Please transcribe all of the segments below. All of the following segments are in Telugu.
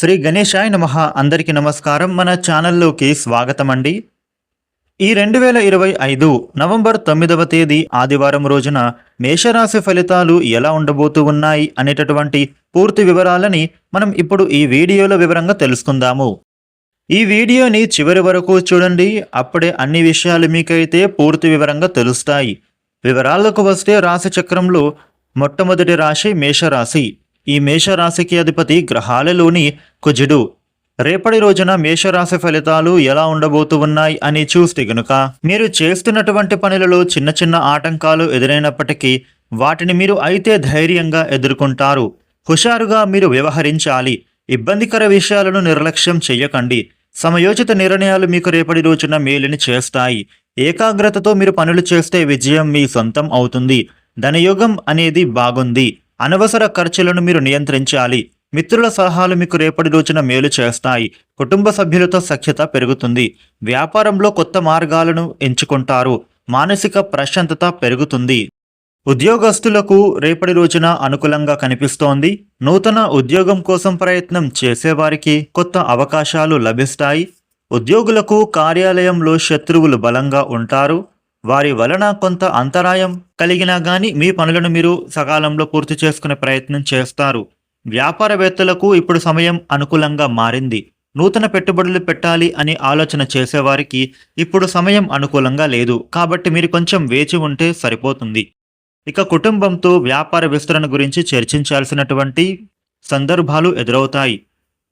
శ్రీ గణేశాయ నమ. అందరికీ నమస్కారం. మన ఛానల్లోకి స్వాగతం అండి ఈ రెండు వేల ఇరవై ఐదు నవంబర్ తొమ్మిదవ తేదీ ఆదివారం రోజున మేషరాశి ఫలితాలు ఎలా ఉండబోతూ ఉన్నాయి అనేటటువంటి పూర్తి వివరాలని మనం ఇప్పుడు ఈ వీడియోలో వివరంగా తెలుసుకుందాము. ఈ వీడియోని చివరి వరకు చూడండి. అప్పుడే అన్ని విషయాలు మీకైతే పూర్తి వివరంగా తెలుస్తాయి. వివరాలకు వస్తే రాశి చక్రంలో మొట్టమొదటి రాశి మేషరాశి. ఈ మేషరాశికి అధిపతి గ్రహాలలోని కుజుడు. రేపటి రోజున మేషరాశి ఫలితాలు ఎలా ఉండబోతూ ఉన్నాయి అని చూస్తే గనుక మీరు చేస్తున్నటువంటి పనులలో చిన్న చిన్న ఆటంకాలు ఎదురైనప్పటికీ వాటిని మీరు అయితే ధైర్యంగా ఎదుర్కొంటారు. హుషారుగా మీరు వ్యవహరించాలి. ఇబ్బందికర విషయాలను నిర్లక్ష్యం చెయ్యకండి. సమయోచిత నిర్ణయాలు మీకు రేపటి రోజున మేలుని చేస్తాయి. ఏకాగ్రతతో మీరు పనులు చేస్తే విజయం మీ సొంతం అవుతుంది. ధనయోగం అనేది బాగుంది. అనవసర ఖర్చులను మీరు నియంత్రించాలి. మిత్రుల సలహాలు మీకు రేపటి రోజున మేలు చేస్తాయి. కుటుంబ సభ్యులతో సఖ్యత పెరుగుతుంది. వ్యాపారంలో కొత్త మార్గాలను ఎంచుకుంటారు. మానసిక ప్రశాంతత పెరుగుతుంది. ఉద్యోగస్తులకు రేపటి రోజున అనుకూలంగా కనిపిస్తోంది. నూతన ఉద్యోగం కోసం ప్రయత్నం చేసేవారికి కొత్త అవకాశాలు లభిస్తాయి. ఉద్యోగులకు కార్యాలయంలో శత్రువులు బలంగా ఉంటారు. వారి వలన కొంత అంతరాయం కలిగినా గాని మీ పనులను మీరు సకాలంలో పూర్తి చేసుకునే ప్రయత్నం చేస్తారు. వ్యాపారవేత్తలకు ఇప్పుడు సమయం అనుకూలంగా మారింది. నూతన పెట్టుబడులు పెట్టాలి అని ఆలోచన చేసేవారికి ఇప్పుడు సమయం అనుకూలంగా లేదు. కాబట్టి మీరు కొంచెం వేచి ఉంటే సరిపోతుంది. ఇక కుటుంబంతో వ్యాపార విస్తరణ గురించి చర్చించాల్సినటువంటి సందర్భాలు ఎదురవుతాయి.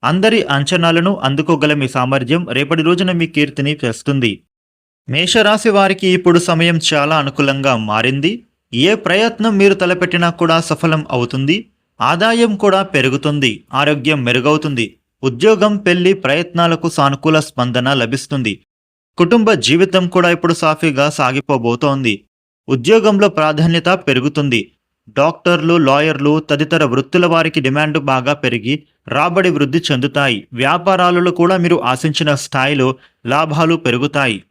అందరి అంచనాలను అందుకోగల మీ సామర్థ్యం రేపటి రోజున మీ కీర్తిని తెస్తుంది. మేషరాశి వారికి ఇప్పుడు సమయం చాలా అనుకూలంగా మారింది. ఏ ప్రయత్నం మీరు తలపెట్టినా కూడా సఫలం అవుతుంది. ఆదాయం కూడా పెరుగుతుంది. ఆరోగ్యం మెరుగవుతుంది. ఉద్యోగం పెళ్ళి ప్రయత్నాలకు సానుకూల స్పందన లభిస్తుంది. కుటుంబ జీవితం కూడా ఇప్పుడు సాఫీగా సాగిపోబోతోంది. ఉద్యోగంలో ప్రాధాన్యత పెరుగుతుంది. డాక్టర్లు లాయర్లు తదితర వృత్తుల వారికి డిమాండ్ బాగా పెరిగి రాబడి వృద్ధి చెందుతాయి. వ్యాపారాలలో కూడా మీరు ఆశించిన స్థాయిలో లాభాలు పెరుగుతాయి.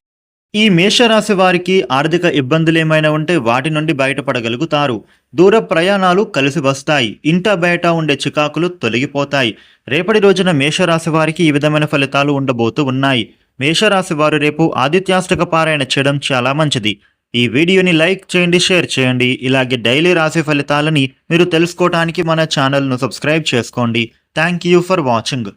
ఈ మేషరాశి వారికి ఆర్థిక ఇబ్బందులు ఏమైనా ఉంటే వాటి నుండి బయటపడగలుగుతారు. దూర ప్రయాణాలు కలిసి వస్తాయి. ఇంట బయట ఉండే చికాకులు తొలగిపోతాయి. రేపటి రోజున మేషరాశి వారికి ఈ విధమైన ఫలితాలు ఉండబోతూ ఉన్నాయి. మేషరాశి వారు రేపు ఆదిత్యాష్టక పారాయణ చేయడం చాలా మంచిది. ఈ వీడియోని లైక్ చేయండి షేర్ చేయండి. ఇలాగే డైలీ రాశి ఫలితాలని మీరు తెలుసుకోవడానికి మన ఛానల్ను సబ్స్క్రైబ్ చేసుకోండి. Thank you for watching.